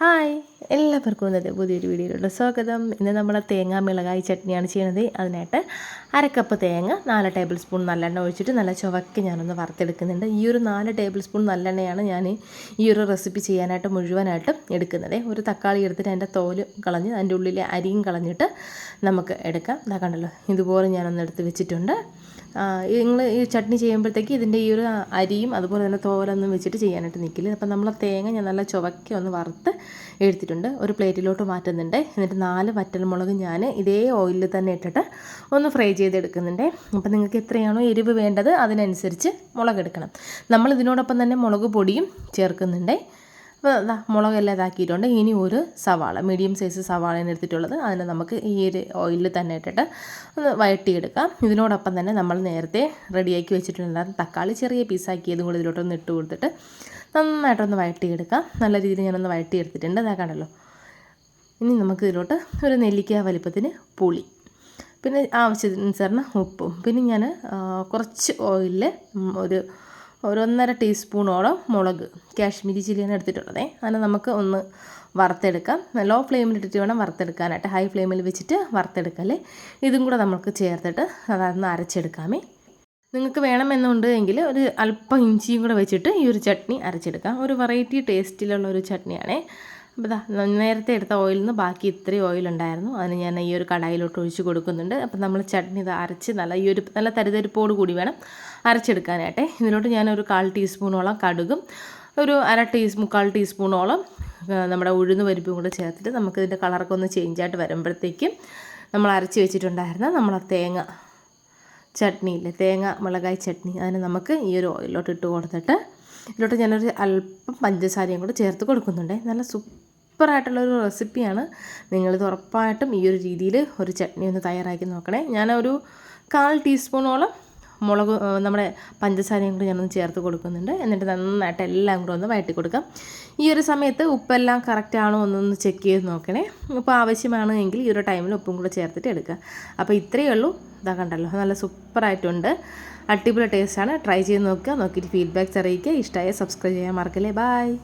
Hi എല്ലാവർക്കും ഇന്നത്തെ പുതിയൊരു വീഡിയോയിലുള്ള സ്വാഗതം. ഇന്ന് നമ്മൾ തേങ്ങ മിളകായി ചട്നിയാണ് ചെയ്യുന്നത്. അതിനായിട്ട് അരക്കപ്പ് തേങ്ങ നാല് ടേബിൾ സ്പൂൺ നല്ലെണ്ണ ഒഴിച്ചിട്ട് നല്ല ചുവക്ക് ഞാനൊന്ന് വറുത്തെടുക്കുന്നുണ്ട്. ഈ ഒരു നാല് ടേബിൾ സ്പൂൺ നല്ലെണ്ണയാണ് ഞാൻ ഈ ഒരു റെസിപ്പി ചെയ്യാനായിട്ട് മുഴുവനായിട്ട് എടുക്കുന്നത്. ഒരു തക്കാളി എടുത്തിട്ട് അതിന്റെ തോൽ കളഞ്ഞ് അതിന്റെ ഉള്ളിലെ അരിയും കളഞ്ഞിട്ട് നമുക്ക് എടുക്കാം. ഇതാ കണ്ടല്ലോ ഇതുപോലെ ഞാനൊന്ന് എടുത്ത് വെച്ചിട്ടുണ്ട്. നിങ്ങൾ ഈ ചട്നി ചെയ്യുമ്പോഴത്തേക്ക് ഇതിന്റെ ഈ ഒരു അരിയും അതുപോലെ തന്നെ തോലൊന്നും വെച്ചിട്ട് ചെയ്യാനായിട്ട് നിൽക്കില്ല അപ്പം നമ്മൾ തേങ്ങ ഞാൻ നല്ല ചുവക്കി ഒന്ന് വറുത്ത് എടുത്തിട്ടുണ്ട്. ഒരു പ്ലേറ്റിലോട്ട് മാറ്റുന്നുണ്ട്. എന്നിട്ട് നാല് വറ്റൽമുളക് ഞാൻ ഇതേ ഓയിലിൽ തന്നെ ഇട്ടിട്ട് ഒന്ന് ഫ്രൈ ചെയ്തെടുക്കുന്നുണ്ട്. അപ്പം നിങ്ങൾക്ക് എത്രയാണോ എരിവ് വേണ്ടത് അതിനനുസരിച്ച് മുളക് എടുക്കണം. നമ്മൾ ഇതിനോടൊപ്പം തന്നെ മുളക് പൊടിയും ചേർക്കുന്നുണ്ട്. അപ്പോൾ അതാ മുളകെല്ലാം ഇതാക്കിയിട്ടുണ്ട്. ഇനി ഒരു സവാള മീഡിയം സൈസ് സവാളയാണ് എടുത്തിട്ടുള്ളത്. അതിനെ നമുക്ക് ഈ ഒരു ഓയിലിൽ തന്നെ ഇട്ടിട്ട് ഒന്ന് വഴട്ടിയെടുക്കാം ഇതിനോടൊപ്പം തന്നെ നമ്മൾ നേരത്തെ റെഡിയാക്കി വെച്ചിട്ടുണ്ടായിരുന്ന തക്കാളി ചെറിയ പീസാക്കിയതും കൂടി ഇതിലോട്ടൊന്ന് ഇട്ട് കൊടുത്തിട്ട് നന്നായിട്ടൊന്ന് വഴട്ടിയെടുക്കാം നല്ല രീതിയിൽ ഞാനൊന്ന് വഴട്ടിയെടുത്തിട്ടുണ്ട് അതാ കണ്ടല്ലോ. ഇനി നമുക്ക് ഇതിലോട്ട് ഒരു നെല്ലിക്ക വലിപ്പത്തിന് പുളി പിന്നെ ആവശ്യത്തിനനുസരണം ഉപ്പും പിന്നെ ഞാൻ കുറച്ച് ഓയിലിൽ ഒരു ഒരു ഒന്നര ടീസ്പൂണോളം മുളക് കാശ്മീരി ചില്ലിയാണ് എടുത്തിട്ടുള്ളത്. അങ്ങനെ നമുക്ക് ഒന്ന് വറുത്തെടുക്കാം. ലോ ഫ്ലെയിമിൽ ഇട്ടിട്ട് വേണം വറുത്തെടുക്കാനായിട്ട്. ഹൈ ഫ്ലെയിമിൽ വെച്ചിട്ട് വറുത്തെടുക്കല്ലേ ഇതും കൂടെ നമുക്ക് ചേർത്തിട്ട് അതൊന്ന് അരച്ചെടുക്കാമേ. നിങ്ങൾക്ക് വേണമെന്നുണ്ടെങ്കിൽ ഒരു അല്പം ഇഞ്ചിയും കൂടെ വെച്ചിട്ട് ഈ ഒരു ചട്നി അരച്ചെടുക്കാം. ഒരു വെറൈറ്റി ടേസ്റ്റിലുള്ള ഒരു ചട്നിയാണേ. അപ്പോൾ നേരത്തെ എടുത്ത ഓയിലിൽ നിന്ന് ബാക്കി ഇത്രയും ഓയിൽ ഉണ്ടായിരുന്നു. അതിന് ഞാൻ ഈ ഒരു കടായിലോട്ട് ഒഴിച്ച് കൊടുക്കുന്നുണ്ട്. അപ്പം നമ്മൾ ചട്നി ഇത് അരച്ച് നല്ല ഈ ഒരു നല്ല തരിതരിപ്പോട് കൂടി വേണം അരച്ചെടുക്കാനായിട്ടെ. ഇതിലോട്ട് ഞാനൊരു കാൽ ടീസ്പൂണോളം കടുകും ഒരു അര ടീസ് മുക്കാൽ ടീസ്പൂണോളം നമ്മുടെ ഉഴുന്ന് പരിപ്പും കൂടെ ചേർത്തിട്ട് നമുക്കിതിന്റെ കളറൊക്കെ ഒന്ന് ചേഞ്ചായിട്ട് വരുമ്പോഴത്തേക്കും നമ്മൾ അരച്ച് വെച്ചിട്ടുണ്ടായിരുന്ന നമ്മളെ തേങ്ങ ചട്നിയില്ലേ തേങ്ങ മുളകായി ചട്നി അതിന് നമുക്ക് ഈ ഒരു ഓയിലോട്ട് ഇട്ട് കൊടുത്തിട്ട് ഇതിലോട്ട് ഞാനൊരു അല്പം പഞ്ചസാരയും കൂടെ ചേർത്ത് കൊടുക്കുന്നുണ്ട്. നല്ല സൂപ്പറായിട്ടുള്ളൊരു റെസിപ്പിയാണ്. നിങ്ങളിത് ഉറപ്പായിട്ടും ഈ ഒരു രീതിയിൽ ഒരു ചട്നി ഒന്ന് തയ്യാറാക്കി നോക്കണേ. ഞാനൊരു കാൽ ടീസ്പൂണോളം മുളക് നമ്മുടെ പഞ്ചസാരയും കൂടി ഞാനൊന്ന് ചേർത്ത് കൊടുക്കുന്നുണ്ട്. എന്നിട്ട് നന്നായിട്ട് എല്ലാം കൂടെ ഒന്ന് വഴറ്റി കൊടുക്കാം. ഈ ഒരു സമയത്ത് ഉപ്പെല്ലാം കറക്റ്റ് ആണോ എന്നൊന്ന് ചെക്ക് ചെയ്ത് നോക്കണേ. ഉപ്പ് ആവശ്യമാണ് എങ്കിൽ ഈ ഒരു ടൈമിൽ ഉപ്പും കൂടെ ചേർത്തിട്ട് എടുക്കുക. അപ്പോൾ ഇത്രയേ ഉള്ളൂ. ഇതാ കണ്ടല്ലോ നല്ല സൂപ്പറായിട്ടുണ്ട്. അടിപൊളി ടേസ്റ്റാണ് ട്രൈ ചെയ്ത് നോക്കുക. നോക്കിയിട്ട് ഫീഡ്ബാക്ക്സ് അറിയിക്കുക. ഇഷ്ടമായ സബ്സ്ക്രൈബ് ചെയ്യാൻ മറക്കല്ലേ. ബായ്